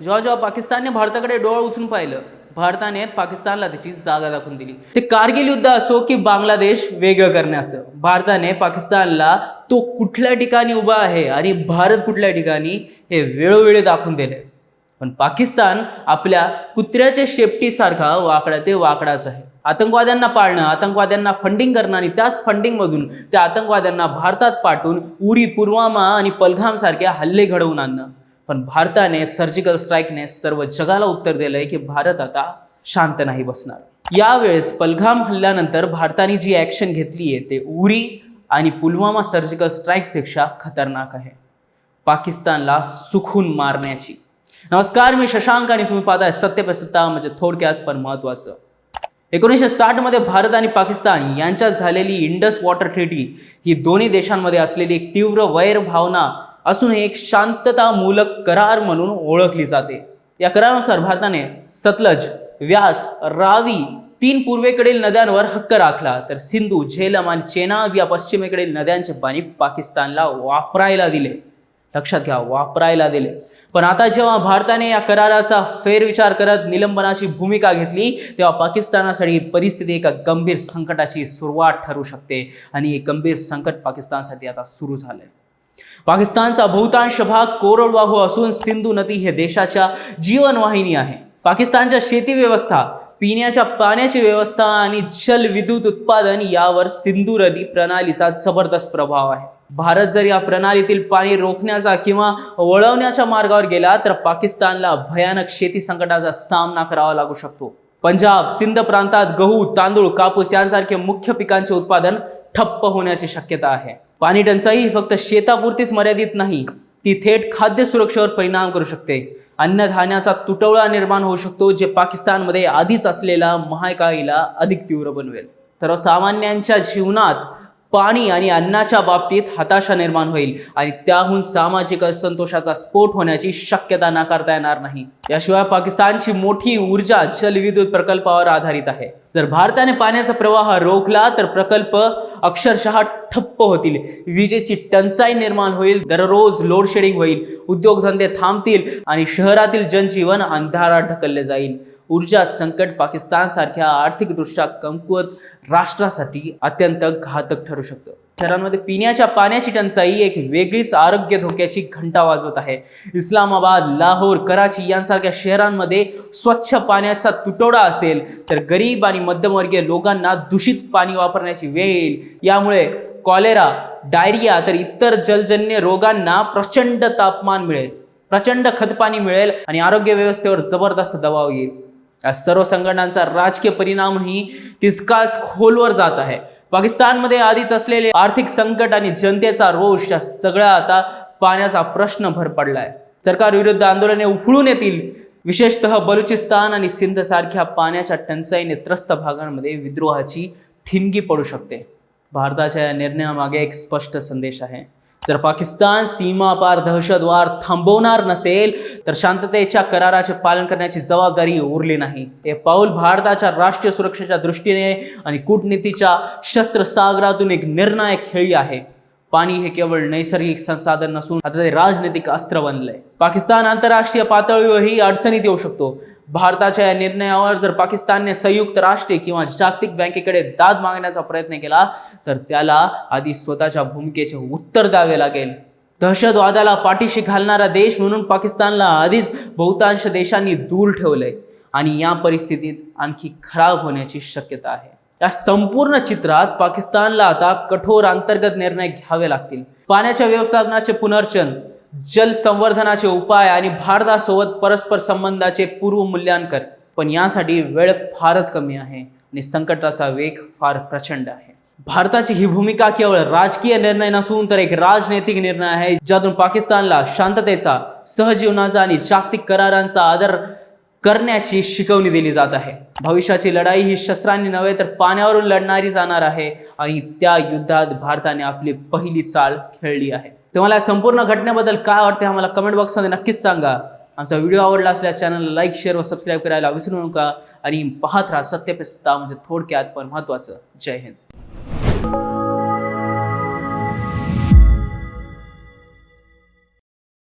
जेव्हा जेव्हा पाकिस्तानने भारताकडे डोळा उचलून पाहिलं भारताने पाकिस्तानला त्याची जागा दाखवून दिली. ते कारगिल युद्ध असो की बांगलादेश वेगळं करण्याचं भारताने पाकिस्तानला तो कुठल्या ठिकाणी उभा आहे आणि भारत कुठल्या ठिकाणी हे वेळोवेळी दाखवून दिले पण पाकिस्तान आपल्या कुत्र्याच्या शेपटीसारखा वाकडा ते वाकडाच आहे. आतंकवाद्यांना पाळणं आतंकवाद्यांना फंडिंग करणं आणि त्याच फंडिंगमधून त्या आतंकवाद्यांना भारतात पाठवून उरी पुलवामा आणि पलघाम सारखे हल्ले घडवून आणणं. पण भारताने सर्जिकल स्ट्राईकने सर्व जगाला उत्तर दिलं आहे की भारत आता शांत नाही बसणार. यावेळेस पलघाम हल्ल्यानंतर भारताने जी ॲक्शन घेतली आहे ते उरी आणि पुलवामा सर्जिकल स्ट्राईकपेक्षा खतरनाक आहे. पाकिस्तानला सुखून मारण्याची. नमस्कार मी शशांक आणि तुम्ही पाहताय सत्य पे म्हणजे थोडक्यात पण महत्वाचं एकोणीसशे साठमध्ये भारत आणि पाकिस्तान यांच्यात झालेली इंडस वॉटर ट्रीटी ही दोन्ही देशांमध्ये असलेली एक तीव्र वैरभावना असून एक शांततामूलक करार म्हणून ओळखली जाते. या करारानुसार भारताने सतलज व्यास रावी तीन पूर्वेकडील नद्यांवर हक्क राखला. तर सिंधू झेलम आणि चेनाब या पश्चिमेकडील नद्यांचे पाणी पाकिस्तानला वापरायला दिले. लक्षात घ्या वापरायला दिले. पण आता जेव्हा भारताने या कराराचा फेरविचार करत निलंबनाची भूमिका घेतली तेव्हा पाकिस्तानासाठी परिस्थिती एका गंभीर संकटाची सुरुवात ठरू शकते. आणि हे गंभीर संकट पाकिस्तानसाठी आता सुरू झालंय. पाकिस्तानचा बहुतांश भाग कोरडवाहू असून सिंधू नदी हे देशाच्या जीवनवाहिनी आहे. पाकिस्तानच्या शेती व्यवस्था पिण्याच्या पाण्याची व्यवस्था आणि जलविद्युत उत्पादन यावर सिंधू नदी प्रणालीचा जबरदस्त प्रभाव आहे. भारत जर या प्रणालीतील पाणी रोखण्याचा किंवा वळवण्याच्या मार्गावर गेला तर पाकिस्तानला भयानक शेती संकटाचा सामना करावा लागू शकतो. पंजाब सिंध प्रांतात गहू तांदूळ कापूस यांसारखे मुख्य पिकांचे उत्पादन ठप्प होण्याची शक्यता आहे. पाणी टंचाई ही फक्त शेतापुरतीच मर्यादित नाही ती थेट खाद्य सुरक्षेवर परिणाम करू शकते. अन्नधान्याचा तुटवडा निर्माण होऊ शकतो जे पाकिस्तानमध्ये आधीच असलेला महाकाईला अधिक तीव्र बनवेल. तर सामान्यांच्या जीवनात पाणी आणि अन्नाच्या बाबतीत हताशा निर्माण होईल आणि त्याहून सामाजिक असंतोषाचा स्फोट होण्याची शक्यता नाकारता येणार नाही. याशिवाय पाकिस्तानची मोठी ऊर्जा जलविद्युत प्रकल्पावर आधारित आहे. जर भारताने पाण्याचा प्रवाह रोखला तर प्रकल्प अक्षरशः ठप्प होतील. विजेची टंचाई निर्माण होईल. दररोज लोडशेडिंग होईल. उद्योगधंदे थांबतील आणि शहरातील जनजीवन अंधारात ढकलले जाईल. ऊर्जा संकट पाकिस्तानसारख्या आर्थिकदृष्ट्या कमकुवत राष्ट्रासाठी अत्यंत घातक ठरू शकतं. शहरांमध्ये पिण्याच्या पाण्याची टंचाई एक वेगळीच आरोग्य धोक्याची घंटा वाजवत आहे. इस्लामाबाद लाहोर कराची यांसारख्या शहरांमध्ये स्वच्छ पाण्याचा तुटवडा असेल तर गरीब आणि मध्यमवर्गीय लोकांना दूषित पाणी वापरण्याची वेळ येईल. यामुळे कॉलेरा डायरिया तर इतर जलजन्य रोगांना प्रचंड तापमान मिळेल. प्रचंड खतपाणी मिळेल आणि आरोग्य व्यवस्थेवर जबरदस्त दबाव येईल. या सर्व संघटनांचा राजकीय परिणामही तितकाच खोलवर जात आहे. पाकिस्तानमध्ये आधीच असलेले आर्थिक संकट आणि जनतेचा रोष या सगळ्या आता पाण्याचा प्रश्न भर पडलाय. सरकार विरुद्ध आंदोलने उफळून येतील. विशेषतः बलुचिस्तान आणि सिंध सारख्या पाण्याच्या टंचाईने त्रस्त भागांमध्ये विद्रोहाची ठिणगी पडू शकते. भारताच्या या निर्णयामागे एक स्पष्ट संदेश आहे. जर पाकिस्तान सीमापार दहशतवाद थांबवणार नसेल तर शांततेच्या कराराचे पालन करण्याची जबाबदारी उरली नाही. हे पाऊल भारताच्या राष्ट्रीय सुरक्षेच्या दृष्टीने आणि कूटनीतीच्या शस्त्रसागरातून एक निर्णायक खेळी आहे. पाणी हे केवळ नैसर्गिक संसाधन नसून आता ते राजनैतिक अस्त्र बनलंय. पाकिस्तान आंतरराष्ट्रीय पातळीवरही अडचणीत येऊ शकतो. भारताच्या या निर्णयावर जर पाकिस्तानने संयुक्त राष्ट्रे किंवा जागतिक बँकेकडे दाद मागण्याचा प्रयत्न केला तर त्याला आधी स्वतःच्या भूमिकेचे उत्तर द्यावे लागेल. दहशतवादाला पाठीशी घालणारा देश म्हणून पाकिस्तानला आधीच बहुतांश देशांनी दूर ठेवलंय. आणि या परिस्थितीत आणखी खराब होण्याची शक्यता आहे. या संपूर्ण चित्रात पाकिस्तानला आता कठोर अंतर्गत निर्णय घ्यावे लागतील. पाण्याच्या व्यवस्थापनाचे पुनर्चन जलसंवर्धनाचे उपाय आणि भारतासोबत परस्पर संबंधाचे पूर्व मूल्यांकन. पण यासाठी वेळ फारच कमी आहे आणि संकटाचा वेग फार प्रचंड आहे. भारताची ही भूमिका केवळ राजकीय निर्णय नसून तर एक राजनैतिक निर्णय आहे ज्यातून पाकिस्तानला शांततेचा सहजीवनाचा आणि जागतिक करारांचा आदर करण्याची शिकवणी दिली जात आहे. भविष्याची लढाई ही शस्त्रांनी नव्हे तर पाण्यावरून लढणारी जाणार आहे आणि त्या युद्धात भारताने आपली पहिली चाल खेळली आहे. तुम्हाला या संपूर्ण घटनेबद्दल काय वाटते आम्हाला कमेंट बॉक्समध्ये नक्कीच सांगा. आमचा व्हिडिओ आवडला असल्यास चॅनलला लाईक शेअर व सबस्क्राईब करायला विसरू नका. आणि पाहत राहा सत्य पे सत्ता म्हणजे थोडक्यात पण महत्त्वाचं जय हिंद.